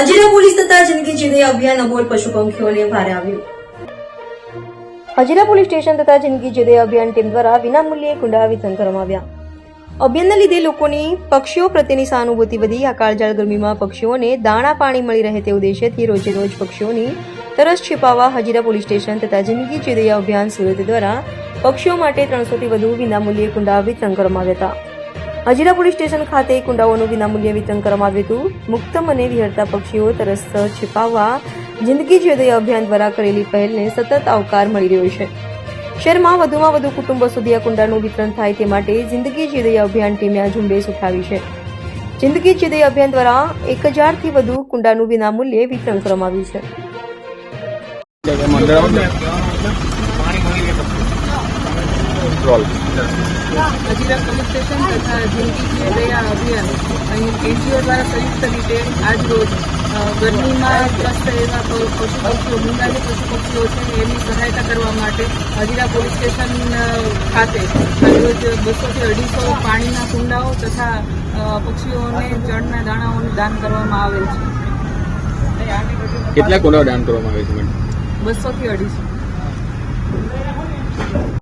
Hazira police તથા જિંદગી જીદે અભિયાન અબોલ પશુ પંખીઓને ભારે આવ્યું. હજીરા પોલીસ સ્ટેશન તથા જિંદગી જીદે અભિયાન ટીમ દ્વારા વિનામૂલ્યે કુંડા વિતરણ કરવામાં આવ્યા અભિયાનના લીધે લોકોની પક્ષીઓ પ્રત્યેની સહાનુભૂતિ વધી. આ કાળજાળ ગરમીમાં પક્ષીઓને દાણા પાણી મળી રહે તે ઉદ્દેશ્યથી રોજે રોજ પક્ષીઓની તરસ છીપાવા હજીરા પોલીસ સ્ટેશન તથા જિંદગી ચેદૈયા અભિયાન સુરત દ્વારા પક્ષીઓ માટે ત્રણસોથી વધુ વિનામૂલ્યે કુંડા વિતરણ કરવામાં આવ્યા હતા. હજીરા પોલીસ સ્ટેશન ખાતે કુંડાઓનું વિનામૂલ્યે વિતરણ કરવામાં આવ્યું હતું. મુક્ત મને વિહરતા પક્ષીઓ તરસ छिપાવવા જિંદગી જ્યોદય અભિયાન દ્વારા કરેલી પહેલને સતત આવકાર મળી રહ્યો છે. શહેરમાં વધુમાં વધુ કુટુંબો સુધી આ કુંડાનું વિતરણ થાય તે માટે જિંદગી જ્યોદય અભિયાન ટીમે આ ઝુંબેશ ઉઠાવી છે. જિંદગી જ્યોદય અભિયાન દ્વારા એક હજારથી વધુ કુંડાનું વિનામૂલ્યે વિતરણ કરવામાં આવ્યું છે. હજીરા પોલીસ સ્ટેશન તથા જિંદગી જીવ દયા અભિયાન. અહીં એનજીઓ દ્વારા સંયુક્ત રીતે આજરોજ ગરમીમાં ત્રસ્ત એવા પશુ પક્ષીઓ મૂંગા પશુ પક્ષીઓ છે એની સહાયતા કરવા માટે હજીરા પોલીસ સ્ટેશન ખાતે આજરોજ બસોથી અઢીસો પાણીના કુંડાઓ તથા પક્ષીઓને જળના દાણાઓનું દાન કરવામાં આવેલ છે. કેટલા કુંડાઓ દાન કરવામાં આવે છે મેડમ? બસોથી અઢીસો.